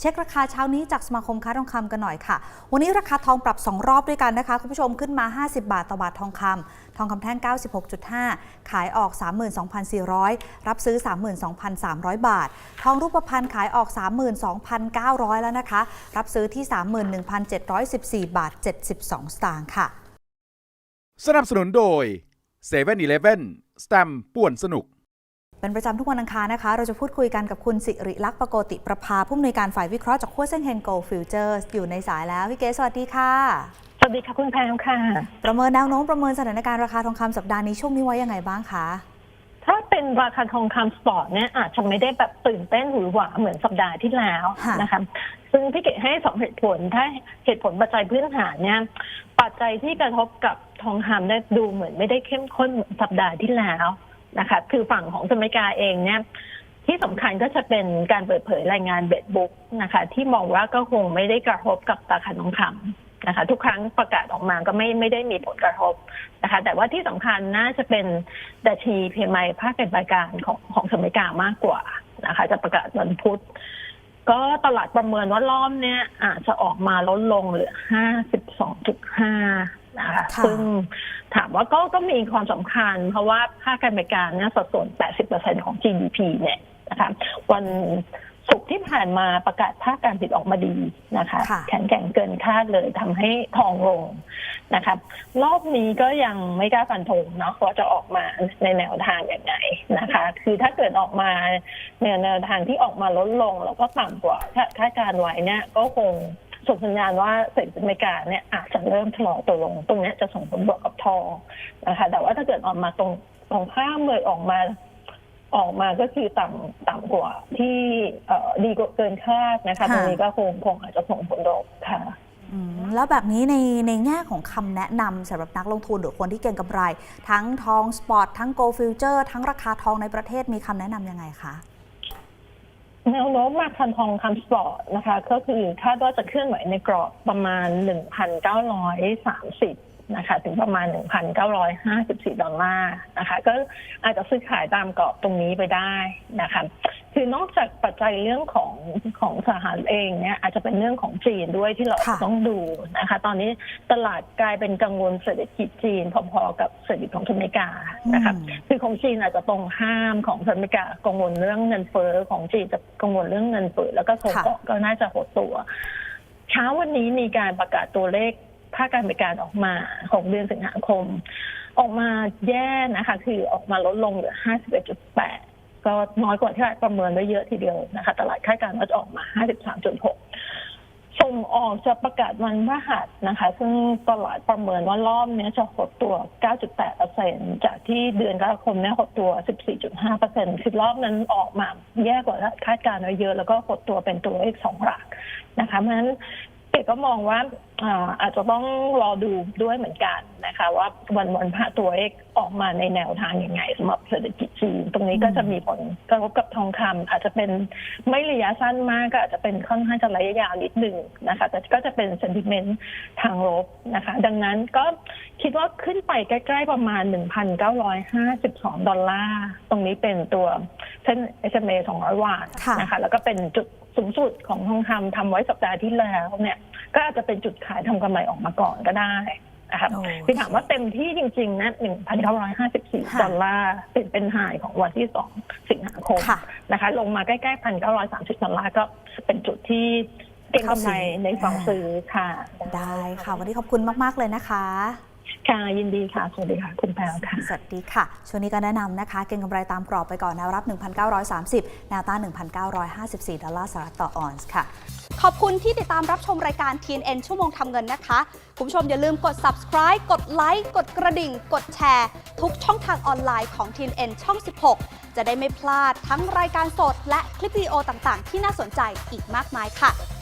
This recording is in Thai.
เช็คราคาเช้านี้จากสมาคมค้าทองคำกันหน่อยค่ะ วันนี้ราคาทองปรับ 2 รอบด้วยกันนะคะ คุณผู้ชมขึ้นมา 50 บาทต่อบาททองคำทองคำแท่ง 96.5 ขายออก 32,400 รับซื้อ 32,300 บาท ทองรูปพรรณขายออก 32,900 แล้วนะคะ รับซื้อที่ 31,714 บาท 72 สตางค์ค่ะ สนับสนุนโดย7 e เ e ่ e อสแตมป่วนสนุก เป็นประจำทุกวันอังคารนะคะ เราจะพูดคุยกันกับคุณสิริลักษณ์ประโกติประภาผู้อำนวยการฝ่ายวิเคราะห์จากขั้วเส้นเฮนโกลฟิวเจอร์อยู่ในสายแล้ว พี่เก๋สวัสดีค่ะ สวัสดีค่ะคุณแพงค่ะ ประเมินแนวโน้มประเมินสถานการณ์ราคาทองคำสัปดาห์นี้ช่วงนี้ไว้ยังไงบ้างคะถ้าเป็นราคาทองคำสปอร์ตเนี่ยอาจจะไม่ได้แบบตื่นเต้นหรือหวาเหมือนสัปดาห์ที่แล้วค่ะนะคะซึ่งพี่เกดให้สองเหตุผลถ้าเหตุผลปัจจัยพื้นฐานเนี่ยปัจจัยที่กระทบกับทองคำได้ดูเหมือนไม่ได้เข้มข้นเหมือนสัปดาห์ที่แล้ว นะคะ คือฝั่งของสหรัฐอเมริกาเองเนี่ยที่สำคัญก็จะเป็นการเปิดเผยรายงานเบดบุ๊กนะคะ ที่มองว่าก็คงไม่ได้กระทบกับราคาทองคำนะคะ ทุกครั้งประกาศออกมาก็ไม่ไม่ได้มีผลกระทบนะคะ แต่ว่าที่สำคัญน่าจะเป็นดัชนีเพมายภาคเป็นรายการของของสหรัฐอเมริกามากกว่านะคะ จะประกาศวันพุธ ก็ตลาดประเมินว่ารอบเนี้ยอาจจะออกมาลดลงเหลือ 52.5 นะคะค่ะซึ่งถามว่าก็ก็มีความสำคัญ เพราะว่าภาคการบริการเนี่ยสัดส่วน 80%ของ GDP เนี่ยนะคะวันศุกร์ที่ผ่านมาประกาศภาคการผลิตออกมาดีนะคะค่ะแข็งแกร่งเกินคาดเลยทำให้ทองลงนะคะรอบนี้ก็ยังไม่กล้าฟันธงเนาะว่าจะออกมาในแนวทางอย่างไงนะคะ คือถ้าเกิดออกมาในแนวทางที่ออกมาลดลง แล้วก็ต่ำกว่าคาดการณ์ไว้เนี่ยก็คง ส่งสัญญาณว่าเศรษฐกิจอเมริกาเนี่ยอาจจะเริ่มชะลอตัวลง ตรงเนี้ยจะส่งผลบวกกับทองนะคะ แต่ว่าถ้าเกิดออกมาตรงตรงข้ามเลยออกมาออกมาก็คือต่ำต่ำกว่าที่เอ่อดีกว่าเกินคาดนะคะค่ะตรงนี้ก็คงคงอาจจะส่งผลลบค่ะอืมแล้วแบบนี้ในในแง่ของคำแนะนำสำหรับนักลงทุนหรือคนที่เก็งกำไร ทั้งทองสปอร์ตทั้งโกลฟิวเจอร์ทั้งราคาทองในประเทศมีคำแนะนำยังไงคะ แนวโน้มราคาทองคำสปอร์ตนะคะ ก็คือคาดว่าจะเคลื่อนไหวในกรอบประมาณ 1,930 นะคะถึงประมาณ 1,954 ดอลลาร์นะคะ ก็อาจจะซื้อขายตามกรอบตรงนี้ไปได้นะคะ คือนอกจากปัจจัยเรื่องของของสหรัฐเองเนี่ยอาจจะเป็นเรื่องของจีนด้วยที่เราค่ะต้องดูนะคะ ตอนนี้ตลาดกลายเป็นกังวลเศรษฐกิจจีน พอๆกับเศรษฐกิจของอเมริกานะคะอืมคือของจีนอาจจะตรงข้ามของสหรัฐอเมริกากังวลเรื่องเงินเฟ้อของจีนจะกังวลเรื่องเงินเฟ้อแล้วก็ส่งออกก็น่าจะหดตัว เช้าวันนี้มีการประกาศตัวเลข ภาคการบริการออกมาของเดือนสิงหาคม ออกมาแย่นะคะ คือออกมาลดลงเหลือ 51.8 ก็น้อยกว่าที่ประเมินไว้เยอะทีเดียวนะคะ ตลาดคาดการณ์ว่าจะออกมา 53.6 ส่งออกจะประกาศวันพฤหัสนะคะ ซึ่งตลาดประเมินว่ารอบนี้จะหดตัว 9.8%จากที่เดือนกรกฎาคมเนี่ยหดตัว 14.5%คือรอบนั้นออกมาแย่กว่าคาดการณ์ไว้เยอะ แล้วก็หดตัวเป็นตัวเลขสองหลักนะคะ เพราะฉะนั้น เอกก็มองว่าอ่าอาจจะต้องรอดูด้วยเหมือนกันนะคะ ว่าวันวันพระตัวเลขออกมาในแนวทางยังไงสำหรับเศรษฐกิจจีนตรงนี้ก็จะมีผลกระทบกับทองคำอาจจะเป็นไม่ระยะสั้นมากก็อาจจะเป็นค่อนข้างจะระยะยาวนิดหนึ่งนะคะ แต่ก็จะเป็น sentiment ทางลบนะคะ ดังนั้นก็คิดว่าขึ้นไปใกล้ๆประมาณ 1,952 ดอลลาร์ ตรงนี้เป็นตัวเส้น SMA 200วันค่ะนะคะ แล้วก็เป็นจุดสูงสุดของทองคำทำไว้สัปดาห์ที่แล้วเนี่ย ก็อาจจะเป็นจุดขายทำกำไรออกมาก่อนก็ได้นะคะโอ้คือถามว่าเต็มที่จริงๆนะค่ะ1,954 ดอลลาร์เป็นเป็นไฮของวันที่ 2 สิงหาคมค่ะนะคะ ลงมาใกล้ๆ 1,930 ดอลลาร์ก็เป็นจุดที่เก็งกำไรในฝั่งซื้อค่ะ ได้ค่ะ วันนี้ขอบคุณมาก ๆ เลยนะคะค่ะยินดีค่ะ สวัสดีค่ะ คุณแพลวค่ะ สวัสดีค่ะ ช่วงนี้ก็แนะนำนะคะ เก็งกำไรตามกรอบไปก่อนแนวรับ 1,930 แนวต้าน1,954 ดอลลาร์สหรัฐต่อออนซ์ค่ะ ขอบคุณที่ติดตามรับชมรายการ TNN ชั่วโมงทำเงินนะคะ คุณผู้ชมอย่าลืมกด subscribe กดไลค์กดกระดิ่ง กดแชร์ ทุกช่องทางออนไลน์ของ TNN ช่อง 16 จะได้ไม่พลาดทั้งรายการสดและคลิปวิดีโอต่างๆ ที่น่าสนใจอีกมากมายค่ะ